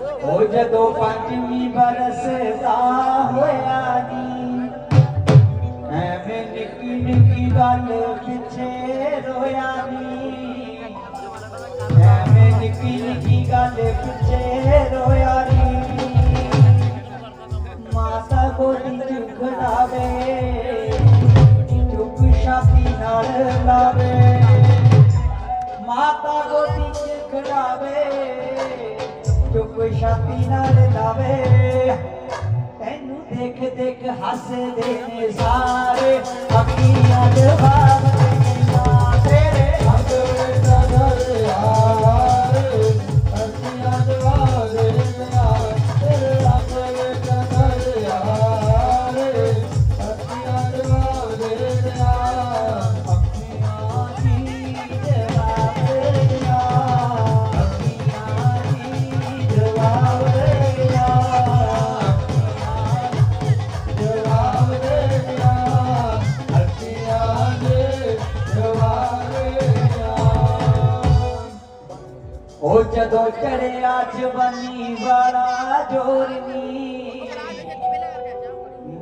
ਉਹ ਜਦੋਂ ਪੰਜਵੀਂ ਬਰਸਦਾ ਹੋਇਆ ਨੀ, ਐਵੇਂ ਨਿੱਕੀ ਨਿੱਕੀ ਗੱਲ ਪਿੱਛੇ ਰੋਇਆ ਨੀ। ਐਵੇਂ ਨਿੱਕੀ ਨਿੱਕੀ ਗੱਲ ਪਿੱਛੇ ਰੋਇਆ ਨੀ। ਮਾਤਾ ਗੋਲੀ ਚ ਖੜਾਵੇ ਚੁੱਪ ਛਾਤੀ ਨਾਲ ਲਾਵੇ। ਮਾਤਾ ਗੋਲੀ ਚ ਖੜਾਵੇ ਚੁੱਪ ਛਾਤੀ ਨਾਲ ਲਾਵੇ ਤੈਨੂੰ ਦੇਖ ਦੇਖ ਹੱਸਦੇ ਨੇ ਸਾਰੇ ਅੱਖੀਆਂ ਜਵਾਬ ਦੇਣਾ ਉਹ ਜਦੋਂ ਚੜਿਆ ਜਵਾਨੀ ਵਾਲਾ ਜੋਰ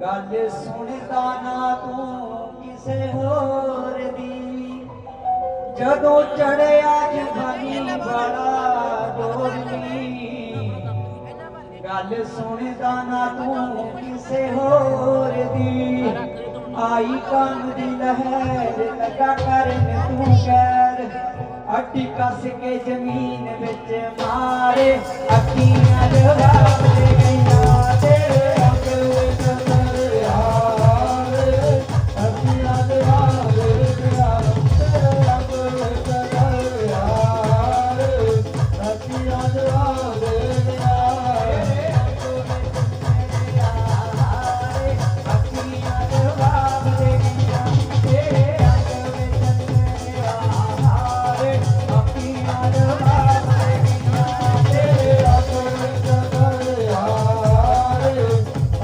ਗੱਲ ਸੁਣਦਾ ਨਾ ਤੂੰ ਕਿਸੇ ਹੋਰ ਦੀ। ਜਦੋਂ ਚੜਿਆ ਜਵਾਨੀ ਵਾਲਾ ਜੋਰ ਗੱਲ ਸੁਣਦਾ ਨਾ ਤੂੰ ਕਿਸੇ ਹੋਰ ਦੀ। ਆਈ ਕੰਨ ਦੀ ਲਹਿਰ ਲਗਾ ਕਰਨ ਤੂੰ ਗੈਰ ਅੱਡੀ ਕੱਸ ਕੇ ਜ਼ਮੀਨ ਵਿੱਚ ਮਾਰੇ ਅੱਖੀਆਂ ਜਵਾਬ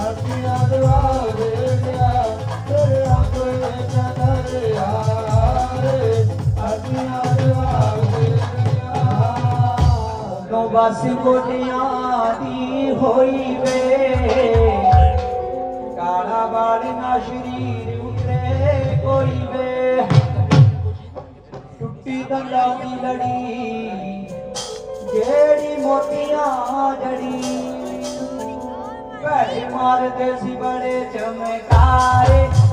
ਅੱਖੀਆਂ ਜਵਾਬ ਦੇ ਗਈਆਂ ਤੇਰੇ ਅੱਖ ਵਿੱਚ ਟੁੱਟੀ ਦੰਦਾਂ ਦੀ ਲੜੀ ਜਿਹੜੀ ਮੋਤੀਆਂ ਜੜੀ। ਭੈੜੇ ਮਾਰਦੇ ਸੀ ਬੜੇ ਚਮਕਾਰੇ।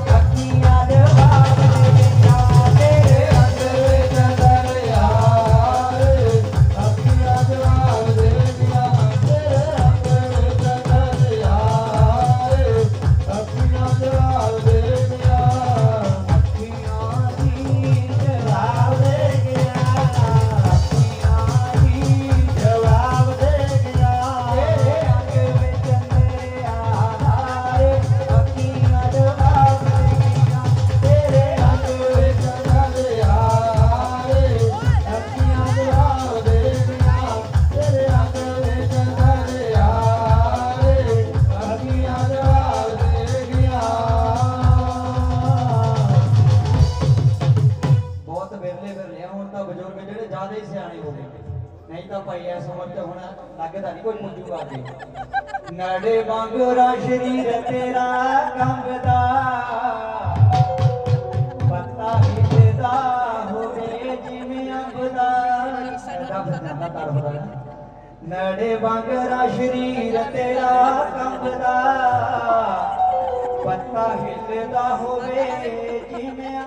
ਨਹੀਂ ਤਾਂ ਭਾਈ, ਐਸ ਉਮਰ ਚ ਹੁਣ ਲੱਗਦਾ ਨਹੀਂ ਕੋਈ ਪੁੱਜੂਗਾ ਜੀ ਨੜੇ ਵਾਂਗਰਾ ਸ਼ਰੀਰ ਤੇਰਾ ਕੰਬਦਾ। ਪੱਤਾ ਹਿੱਲਦਾ ਹੋਵੇ ਜਿਵੇਂ ਅੰਬ ਦਾ ਵਾਂਗਰਾ ਸ਼ਰੀਰ ਤੇਰਾ ਕੰਬਦਾ। ਪੱਤਾ ਹਿੱਲਦਾ ਹੋਵੇ ਜਿਵੇਂ